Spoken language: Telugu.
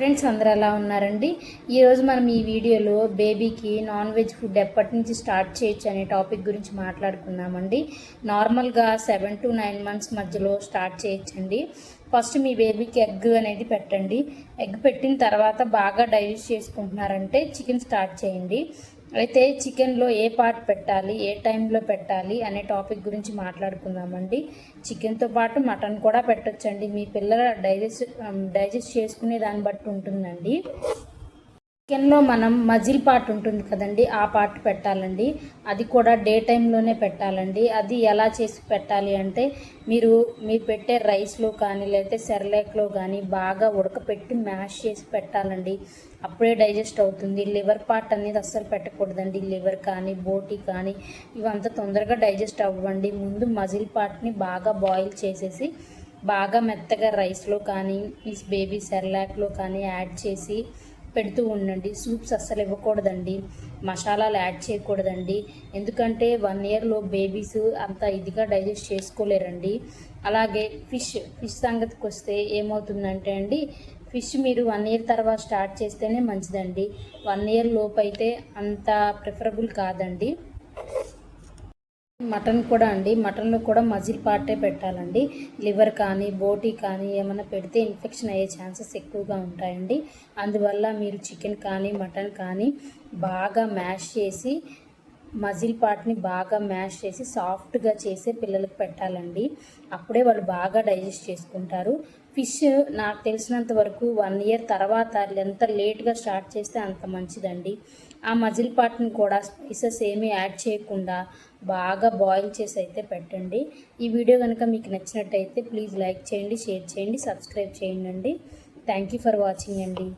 ఫ్రెండ్స్ అందరూ ఎలా ఉన్నారండి? ఈరోజు మనం ఈ వీడియోలో బేబీకి నాన్ వెజ్ ఫుడ్ ఎప్పటి నుంచి స్టార్ట్ చేయొచ్చు అనే టాపిక్ గురించి మాట్లాడుకుందామండి. నార్మల్గా సెవెన్ టు నైన్ మంత్స్ మధ్యలో స్టార్ట్ చేయొచ్చండి. ఫస్ట్ మీ బేబీకి ఎగ్ అనేది పెట్టండి. ఎగ్ పెట్టిన తర్వాత బాగా డైజెస్ట్ చేసుకుంటున్నారంటే చికెన్ స్టార్ట్ చేయండి. అయితే చికెన్లో ఏ పార్ట్ పెట్టాలి ఏ టైంలో పెట్టాలి అనే టాపిక్ గురించి మాట్లాడుకుందామండి. చికెన్తో పాటు మటన్ కూడా పెట్టొచ్చండి. మీ పిల్లల డైజెస్ట్ డైజెస్ట్ చేసుకునే దాన్ని బట్టి ఉంటుందండి. చికెన్లో మనం మజిల్ పార్ట్ ఉంటుంది కదండి ఆ పార్ట్ పెట్టాలండి. అది కూడా డే టైంలోనే పెట్టాలండి. అది ఎలా చేసి పెట్టాలి అంటే మీరు మీరు పెట్టే రైస్లో కానీ లేకపోతే సెర్లాక్లో కానీ బాగా ఉడకపెట్టి మ్యాష్ చేసి పెట్టాలండి. అప్పుడే డైజెస్ట్ అవుతుంది. లివర్ పార్ట్ అనేది అస్సలు పెట్టకూడదండి. లివర్ కానీ బోటి కానీ ఇవంతా తొందరగా డైజెస్ట్ అవ్వండి. ముందు మజిల్ పార్ట్ని బాగా బాయిల్ చేసేసి బాగా మెత్తగా రైస్లో కానీ ఈ బేబీ సెర్లాక్లో కానీ యాడ్ చేసి పెడుతూ ఉండండి. సూప్స్ అస్సలు ఇవ్వకూడదండి. మసాలాలు యాడ్ చేయకూడదండి. ఎందుకంటే వన్ ఇయర్లో బేబీస్ అంత ఇదిగా డైజెస్ట్ చేసుకోలేరండి. అలాగే ఫిష్ ఫిష్ సంగతికి వస్తే ఏమవుతుందంటే అండి ఫిష్ మీరు వన్ ఇయర్ తర్వాత స్టార్ట్ చేస్తేనే మంచిదండి. వన్ ఇయర్ లోపు అయితే అంత ప్రిఫరబుల్ కాదండి. మటన్ కూడా అండి. మటన్లో కూడా మజిల్ పార్టే పెట్టాలండి. లివర్ కానీ బోటీ కానీ ఏమైనా పెడితే ఇన్ఫెక్షన్ అయ్యే ఛాన్సెస్ ఎక్కువగా ఉంటాయండి. అందువల్ల మీరు చికెన్ కానీ మటన్ కానీ బాగా మ్యాష్ చేసి మజిల్ పార్ట్ని బాగా మ్యాష్ చేసి సాఫ్ట్గా చేసి పిల్లలకు పెట్టాలండి. అప్పుడే వాళ్ళు బాగా డైజెస్ట్ చేసుకుంటారు. ఫిష్ నాకు తెలిసినంత వరకు వన్ ఇయర్ తర్వాత ఎంత లేట్గా స్టార్ట్ చేస్తే అంత మంచిదండి. ఆ మజిల్ పార్ట్ని కూడా స్పైసెస్ ఏమీ యాడ్ చేయకుండా బాగా బాయిల్ చేసి అయితే పెట్టండి. ఈ వీడియో కనుక మీకు నచ్చినట్టయితే ప్లీజ్ లైక్ చేయండి షేర్ చేయండి సబ్స్క్రైబ్ చేయండి థ్యాంక్ యూ ఫర్ వాచింగ్ అండి.